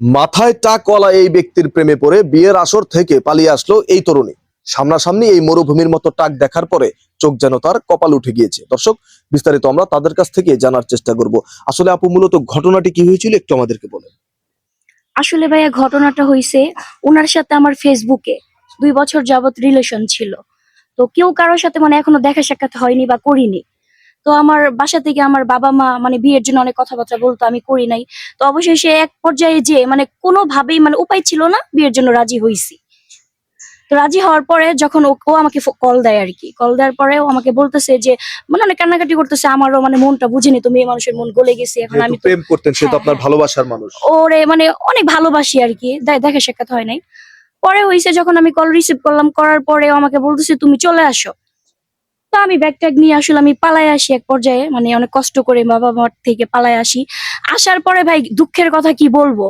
মাথায় টাকওয়ালা এই ব্যক্তির প্রেমে পড়ে বিয়ের আসর থেকে পালিয়ে আসলো এই তরুণী। সামনাসামনি এই মরুভূমির মতো টাক দেখার পরে চোখ যেন তার কপাল উঠে গিয়েছে। দর্শক, বিস্তারিত আমরা তাদের কাছ থেকে জানার চেষ্টা করব। আসলে আপু, মূলত ঘটনাটি কি হয়েছিল? একটু আমাদেরকে বলেন। আসলে ভাইয়া, ঘটনাটা হয়েছে ওনার সাথে আমার ফেসবুকে দুই বছর যাবত রিলেশন ছিল। তো কেউ কারোর সাথে মানে এখনও দেখা সাক্ষাৎ হয়নি বা করিনি। তো আমার বাসা থেকে আমার বাবা মা মানে বিয়ের জন্য অনেক কথাবার্তা বলতো আমি করি নাই। তো অবশেষে এক পর্যায়ে যে মানে কোনোভাবেই মানে উপায় ছিল না বিয়ের জন্য রাজি হইছি। তো রাজি হওয়ার পরে যখন ও আমাকে কল দেয় আর কি কল দেওয়ার পরে ও আমাকে বলতেছে যে মানে অনেক কান্নাকাটি করতেছে আমারও মানে মনটা বুঝিনি তো মেয়ে মানুষের মন গলে গেছে এখন আমি প্রেম করতেন সে তো হ্যাঁ, আপনার হ্যাঁ। ভালোবাসার মানুষ। ওরে মানে অনেক ভালোবাসি আর কি দেখা সাক্ষাৎ হয় নাই। পরে হয়েছে যখন আমি কল রিসিভ করলাম করার পরে আমাকে বলতেছে তুমি চলে আসো। তো আমি ব্যাগ ট্যাগ নিয়ে আসলে আমি পালাই আসি এক পর্যায়ে মানে অনেক কষ্ট করে বাবা মার থেকে পালাই আসি। আসার পরে ভাই, দুঃখের কথা কি বলব?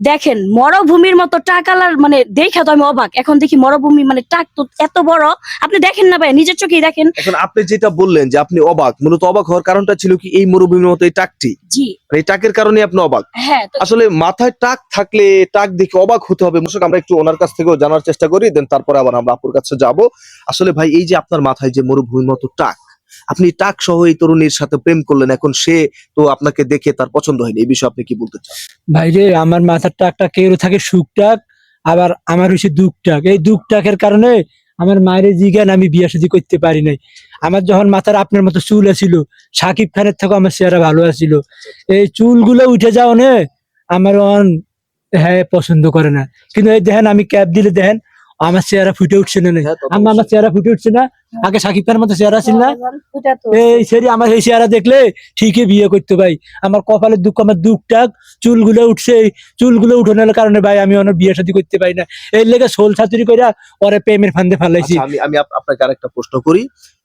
দেখেন মরুভূমির মতো টাকালার মানে দেখা তো আমি অবাক। এখন দেখি মরভূমি মানে টাক তো এত বড়। আপনি দেখেন না ভাই নিজের চোখেই দেখেন। এখন আপনি যেটা বললেন যে আপনি অবাক মূলত অবাক হওয়ার কারণটা ছিল কি এই মরুভূমির মতো এই টাকটি? জি। এই টাকের কারণে আপনি অবাক। হ্যাঁ আসলে মাথায় টাক থাকলে টাক দেখে অবাক হতে হবে। দর্শক আমরা একটু ওনার কাছ থেকেও জানার চেষ্টা করি দেন তারপরে আবার আমরা আপুর কাছে যাব। আসলে ভাই এই যে আপনার মাথায় যে মরুভূমির মতো টাক আপনি টাক সহ এই তরুণীর সাথে প্রেম করলেন, এখন সে তো আপনাকে দেখে তার পছন্দ হয়নি, এই বিষয়ে আপনি কি বলতে চান? ভাইরে আমার মাথার টাকটা কেউ থাকে সুখ টাক, আবার আমার হচ্ছে দুঃখ টাক। এই দুঃখ টাকের কারণে আমার মায়ের জিজ্ঞান আমি বিয়ে শাদী করতে পারি নাই। আমার যখন মাথার আপনার মতো চুল আছিল, সাকিব খানের থেকে আমার চেহারা ভালো আছিল। এই চুলগুলো উঠে যাও নে আমার অন হ্যাঁ পছন্দ করে না। কিন্তু এই দেখেন, আমি ক্যাব দিলে দেখেন আমার চেহারা ফুটে উঠছে না হ্যাঁ, আমার আমার চেহারা ফুটে উঠছে না। আগে সাকিব খানের মতো চেহারা ছিল না। এই সেরি আমার এই চেহারা দেখলে ঠিকই বিয়ে করতে ভাই। আমার কপালের দুঃখ আমার দুঃখ টাক চুলগুলো উঠছে। চুলগুলো উঠানোর কারণে ভাই আমি অনেক বিয়ে শাদী করতে পারি না। এর লেগে সোল ছাত্রী করে পরে প্রেমের ফান্দে ফালাইছি। আচ্ছা, আমি আমি আপ- আপনাকে আরেকটা প্রশ্ন করি।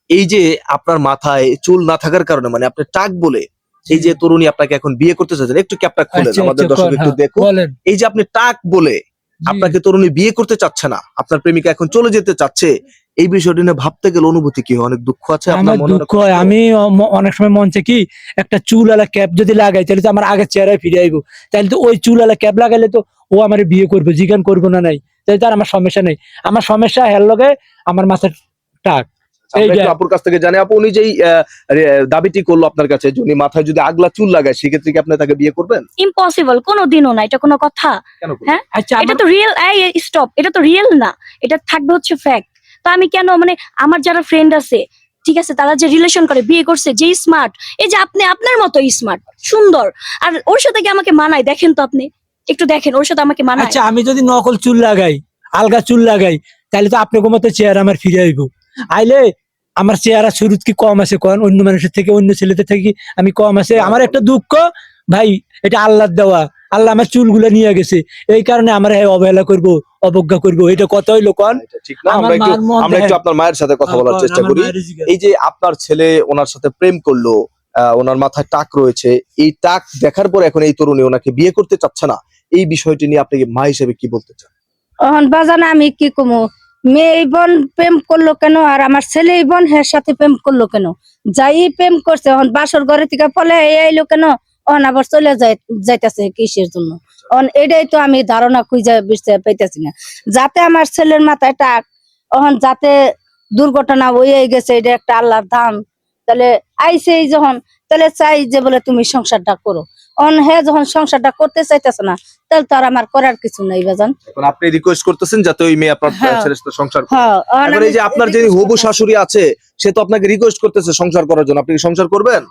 এই যে আপনার মাথায় চুল না থাকার কারণে মানে আপনি টাক বলে এই যে তরুণী আপনাকে এখন বিয়ে করতে চাচ্ছেন একটু ক্যাপটা খুলেন আচ্ছা, আমাদের দর্শক একটু হ্যাঁ, দেখুন। বলেন। এই যে আপনি টাক বলে। আপনাকে তরুণী বিয়ে করতে চাচ্ছে না আপনার প্রেমিকা এখন চলে যেতে চাচ্ছে এই বিষয়টি নিয়ে ভাবতে গেলে অনুভূতি কি অনেক দুঃখ আছে আপনার আমার মনে দুঃখ হয়। আমি অনেক সময় মন চাই কি একটা চুল আলা ক্যাপ যদি লাগাই তাহলে তো আমার আগের চেহারায় ফিরে আইবো। তাহলে তো ওই চুল আলা ক্যাপ লাগাইলে তো ও আমার বিয়ে করবে জিজ্ঞান করব না নাই। তাহলে তো আর আমার সমস্যা নেই। আমার সমস্যা হের লগে আমার মাথার টাক। আপুর কাছ থেকে জানি। আপু উনি যেই দাবিটি করল আপনার কাছে যে উনি মাথায় যদি আগলা চুল লাগায় সেক্ষেত্রে কি আপনি তাকে বিয়ে করবেন? ইম্পসিবল কোনোদিনও না এটা কোনো কথা। হ্যাঁ? আচ্ছা এটা তো রিয়েল স্টপ এটা তো রিয়েল না। এটা থাকবে হচ্ছে ফ্যাক্ট তো আমি কেন মানে আমার যারা ফ্রেন্ড আছে ঠিক আছে তারা যে রিলেশন করে বিয়ে করছে যে স্মার্ট এই যে আপনি আপনার মতো স্মার্ট সুন্দর। আর ওর সাথে কি আমাকে মানায়? দেখেন তো আপনি। একটু দেখেন ওর সাথে আমাকে মানায়? আচ্ছা আমি যদি নকল চুল লাগাই আলগা চুল লাগাই তাহলে তো আপনার মতো চেয়ার আমার ফিরে আইব। আইলে আমার চেহারা শুরু কি কম আছে কোন? অন্য মানুষের থেকে অন্য ছেলেদের থেকে আমি কম আছে? আমার একটা দুঃখ ভাই এটা আল্লাহর দেওয়া। আল্লাহ আমার চুলগুলো নিয়ে গেছে। এই কারণে আমরা অবহেলা করব অবজ্ঞা করব। এটা কত হইল কন? আমার একটু আমরা একটু আপনার মায়ের সাথে কথা হ্যাঁ, বলার চেষ্টা করি। এই যে আপনার ছেলে ওনার সাথে প্রেম করল আহ, ওনার মাথায় টাক রয়েছে। এই টাক দেখার পর এখন এই তরুণী ওনাকে বিয়ে করতে চাচ্ছে না। এই বিষয়টি নিয়ে আপনি কি মা হিসেবে কি বলতে চান? অহন বাজান আমি কি কমু? মেয়ে বোন প্রেম করল কেন? আর আমার ছেলে বোন হের সাথে প্রেম করল কেন? যাই প্রেম করছে, অহন বাসর ঘরে থেকে ফলে এই আইলো কেন? অন আবার চলে যাই যাইতাছে কিসের জন্য? অন এটাই তো আমি ধারণা খুঁজে বুঝতে পাইতেছি না। যাতে আমার ছেলের মাথায় টাক, অহন যাতে দুর্ঘটনা হয়ে গেছে, এটা একটা আল্লাহর ধান তাহলে আইসে যখন, তাহলে চাই যে বলে তুমি সংসারটা করো। অন হে যখন সংসারটা করতে চাইতেছে না তাহলে তো আর আমার করার কিছু নাই বাজান এখন আপনি রিকোয়েস্ট করতেছেন যাতে ওই মেয়ে আপনার হ্যাঁ। ছেলের সাথে সংসার করে। হ্যাঁ এই যে আপনার যে হবু শাশুড়ি আছে সে তো আপনাকে রিকোয়েস্ট করতেছে সংসার করার জন্য আপনি সংসার করবেন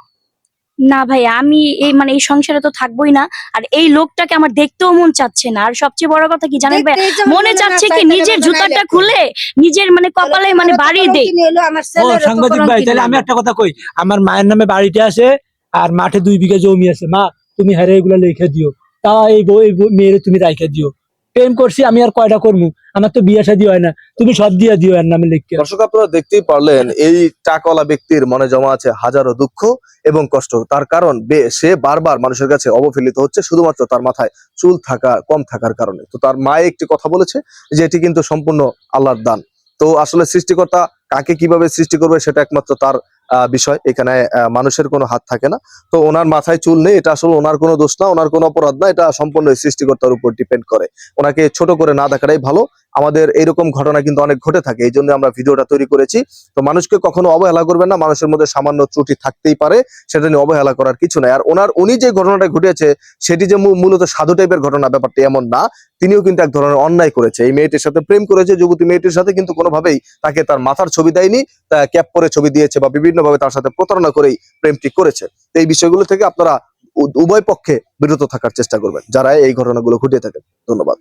না ভাই আমি এই মানে এই সংসারে তো থাকবোই না আর এই লোকটাকে আমার দেখতেও মন চাচ্ছে না আর সবচেয়ে বড় কথা কি জানেন ভাই মনে চাচ্ছে কি নিজের জুতাটা খুলে নিজের মানে কপালে মানে বাড়ি দেই আমার ও সাংবাদিক ভাই তাহলে আমি একটা কথা কই আমার মায়ের নামে বাড়িটা আছে আর মাঠে দুই বিঘা জমি আছে মা তুমি হারে এগুলা লিখে দিও। তা এই বউ- তুমি রাইখে দিও। প্রেম করছি, আমি আর কয়টা করব আমার তো বিয়ে শাদী হয় না। তুমি সব দিয়া দিও এর নামে লিখে দর্শক, আপনারা দেখতেই পারলেন, এই টাকওয়ালা ব্যক্তির মনে জমা আছে হাজারো দুঃখ এবং কষ্ট। তার কারণ সে বারবার মানুষের কাছে অবহেলিত হচ্ছে শুধুমাত্র তার মাথায় চুল থাকা, কম থাকার কারণে। তো তার মায়ে একটি কথা বলেছে যে এটি কিন্তু সম্পূর্ণ আল্লাহর দান। তো আসলে সৃষ্টিকর্তা কাকে কীভাবে সৃষ্টি করবে সেটা একমাত্র তার বিষয়। এখানে মানুষের কোনো হাত থাকে না। তো ওনার মাথায় চুল নেই, এটা আসলে ওনার কোনো দোষ না, ওনার কোনো অপরাধ না, এটা সম্পূর্ণ সৃষ্টিকর্তার উপর ডিপেন্ড করে। ওনাকে ছোট করে না দেখাটাই ভালো। আমাদের এরকম ঘটনা কিন্তু অনেক ঘটে থাকে এই জন্য আমরা ভিডিওটা তৈরি করেছি। তো মানুষকে কখনো অবহেলা করবেন না, মানুষের মধ্যে সামান্য ত্রুটি থাকতেই পারে, সেটা নিয়ে অবহেলা করার কিছু নাই। আর ওনার, উনি যে ঘটনাটা ঘটেছে সেটি যে মূলত সাধু টাইপের ঘটনা, ব্যাপারটা এমন না, তিনিও কিন্তু এক ধরনের অন্যায় করেছে। এই মেয়েটির সাথে প্রেম করেছে, যুবতী মেয়েটির সাথে, কিন্তু কোনোভাবেই তাকে তার মাথার ছবি দেয়নি ক্যাপ পরে ছবি দিয়েছে বা বিভিন্নভাবে তার সাথে প্রতারণা করেই প্রেমটি করেছে। এই বিষয়গুলো থেকে আপনারা উভয় পক্ষে বিরত থাকার চেষ্টা করবেন, যারা এই ঘটনাগুলো ঘটিয়ে থাকেন। ধন্যবাদ।